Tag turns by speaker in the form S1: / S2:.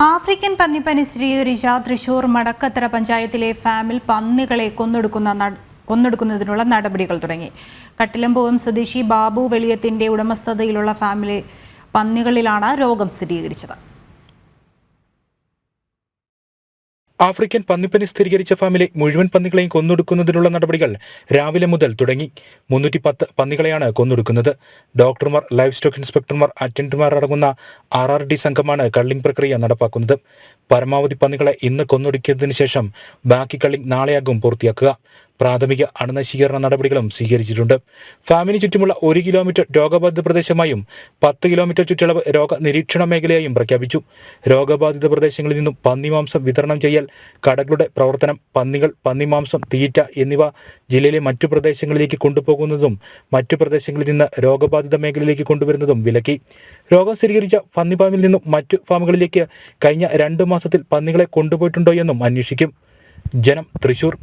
S1: African പന്നിപ്പനി സ്ഥിരീകരിച്ച തൃശൂർ മടക്കത്തറ പഞ്ചായത്തിലെ ഫാമിൽ പന്നികളെ കൊന്നെടുക്കുന്ന കൊന്നെടുക്കുന്നതിനുള്ള നടപടികൾ തുടങ്ങി. കട്ടിലമ്പൂവം സ്വദേശി ബാബു വെളിയത്തിന്റെ ഉടമസ്ഥതയിലുള്ള ഫാമിലെ പന്നികളിലാണ് രോഗം സ്ഥിരീകരിച്ചത്.
S2: ആഫ്രിക്കൻ പന്നിപ്പനി സ്ഥിരീകരിച്ച ഫാമിലെ മുഴുവൻ പന്നികളെയും കൊന്നൊടുക്കുന്നതിനുള്ള നടപടികൾ രാവിലെ മുതൽ തുടങ്ങി. മുന്നൂറ്റി പത്ത് പന്നികളെയാണ് കൊന്നൊടുക്കുന്നത്. ഡോക്ടർമാർ ലൈഫ് സ്റ്റോക്ക് ഇൻസ്പെക്ടർമാർ അറ്റൻഡർമാർ അടങ്ങുന്ന ആർ ആർ ഡി സംഘമാണ് കള്ളിംഗ് പ്രക്രിയ നടപ്പാക്കുന്നത്. പരമാവധി പന്നികളെ ഇന്ന് കൊന്നൊടുക്കിയതിനു ശേഷം ബാക്കി കള്ളിംഗ് നാളെയാകും പൂർത്തിയാക്കുക. പ്രാഥമിക അണുനശീകരണ നടപടികളും സ്വീകരിച്ചിട്ടുണ്ട്. ഫാമിന് ചുറ്റുമുള്ള ഒരു കിലോമീറ്റർ രോഗബാധിത പ്രദേശമായും പത്ത് കിലോമീറ്റർ ചുറ്റളവ് രോഗ നിരീക്ഷണ മേഖലയായും പ്രഖ്യാപിച്ചു. രോഗബാധിത പ്രദേശങ്ങളിൽ നിന്നും പന്നിമാംസം വിതരണം ചെയ്യൽ കടകളുടെ പ്രവർത്തനം പന്നികൾ പന്നിമാംസം തീറ്റ എന്നിവ ജില്ലയിലെ മറ്റു പ്രദേശങ്ങളിലേക്ക് കൊണ്ടുപോകുന്നതും മറ്റു പ്രദേശങ്ങളിൽ നിന്ന് രോഗബാധിത മേഖലയിലേക്ക് കൊണ്ടുവരുന്നതും വിലക്കി. രോഗം സ്ഥിരീകരിച്ച പന്നി ഫാമിൽ നിന്നും മറ്റു ഫാമുകളിലേക്ക് കഴിഞ്ഞ രണ്ടു മാസത്തിൽ പന്നികളെ കൊണ്ടുപോയിട്ടുണ്ടോ എന്നും അന്വേഷിക്കും. ജനം തൃശൂർ.